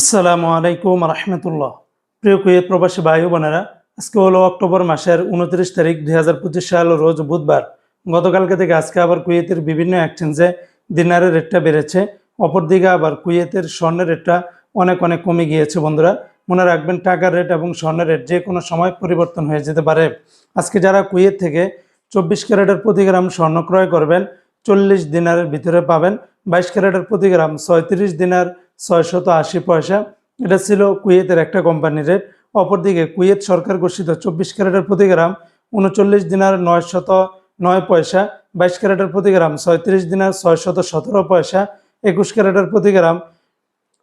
আসসালামু আলাইকুম রহমতুল্লাহ। প্রিয় কুয়েত প্রবাসী ভাই বোনেরা, আজকে হলো অক্টোবর মাসের উনত্রিশ তারিখ দুই হাজার পঁচিশ সাল, রোজ বুধবার। গতকালকে থেকে আজকে আবার কুয়েতের বিভিন্ন এক্সচেঞ্জে দিনারের রেটটা বেড়েছে, অপরদিকে আবার কুয়েতের স্বর্ণের রেটটা অনেক অনেক কমে গিয়েছে বন্ধুরা। মনে রাখবেন টাকার রেট এবং স্বর্ণের রেট যে কোনো সময় পরিবর্তন হয়ে যেতে পারে। আজকে যারা কুয়েত থেকে চব্বিশ ক্যারেটের প্রতি গ্রাম স্বর্ণ ক্রয় করবেন, চল্লিশ দিনারের ভিতরে পাবেন, বাইশ ক্যারেটের প্রতি গ্রাম ছয়ত্রিশ দিনার ছয়শত আশি পয়সা। এটা ছিল কুয়েতের একটা কোম্পানির রেট অপরদিকে কুয়েত সরকার ঘোষিত চব্বিশ ক্যারেটের প্রতি গ্রাম উনচল্লিশ দিনার নয়শত নয় পয়সা, বাইশ ক্যারেটের প্রতি গ্রাম ছয়ত্রিশ দিনার ছয়শত সতেরো পয়সা, একুশ ক্যারেটের প্রতি গ্রাম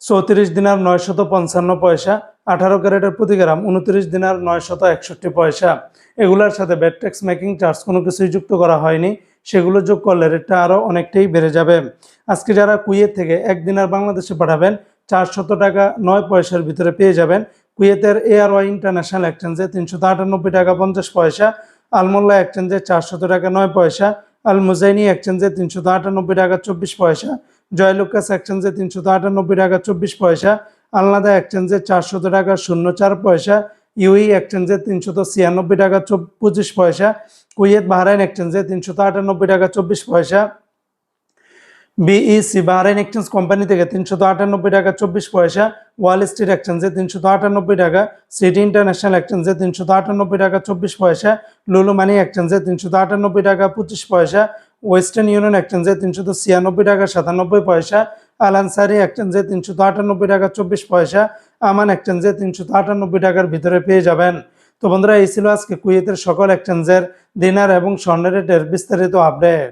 চৌত্রিশ দিনার নয়শত পঞ্চান্ন পয়সা, আঠারো ক্যারেটের প্রতি গ্রাম উনত্রিশ দিনার নয়শত একষট্টি পয়সা। এগুলোর সাথে ব্যাট ট্যাক্স মেকিং চার্জ কোনো কিছুই যুক্ত করা হয়নি। সেগুলো যোগ করলে রেটটা আরও অনেকটাই বেড়ে যাবে। আজকে যারা কুয়েত থেকে একদিন আর বাংলাদেশে পাঠাবেন, চারশত টাকা নয় পয়সার ভিতরে পেয়ে যাবেন। কুয়েতের এয়ার ওয়াই ইন্টারন্যাশনাল এক্সচেঞ্জে তিনশত আটানব্বই টাকা পঞ্চাশ পয়সা, আলমোল্লা এক্সচেঞ্জে চারশত টাকা নয় পয়সা আল মুজাইনি এক্সচেঞ্জে তিনশত আটানব্বই টাকা চব্বিশ পয়সা, জয়লুকাস এক্সচেঞ্জে তিনশত আটানব্বই টাকা চব্বিশ পয়সা, আলনাদা এক্সচেঞ্জে চারশত টাকা শূন্য চার পয়সা, ইউই এক্সচেঞ্জে তিনশত ছিয়ানব্বই টাকা পঁচিশ পয়সা কুয়েত, বাহরাইন এক্সচেঞ্জে তিনশত আটানব্বই টাকা চব্বিশ পয়সা। বিইসি, বাহরাইন এক্সচেঞ্জ কোম্পানি থেকে তিনশো আটানব্বই টাকা চব্বিশ পয়সা। ওয়াল স্ট্রিট এক্সচেঞ্জে তিনশো আটানব্বই টাকা। সিটি ইন্টারন্যাশনাল এক্সচেঞ্জে তিনশো আটানব্বই টাকা চব্বিশ পয়সা। লুলু মানি এক্সচেঞ্জে তিনশত আটানব্বই টাকা পঁচিশ পয়সা। ওয়েস্টার্ন ইউনিয়ন এক্সচেঞ্জে তিনশত ছিয়ানব্বই টাকা সাতানব্বই পয়সা। আলানসারি এক্সচেঞ্জে তিনশত আটানব্বই টাকা চব্বিশ পয়সা। আমান এক্সচেঞ্জে তিনশত আটানব্বই টাকার ভিতরে পেয়ে যাবেন। তো বন্ধুরা এই ছিল আজকে কুয়েতের সকল এক্সচেঞ্জের দিনার এবং স্বর্ণের রেটের বিস্তারিত আপডেট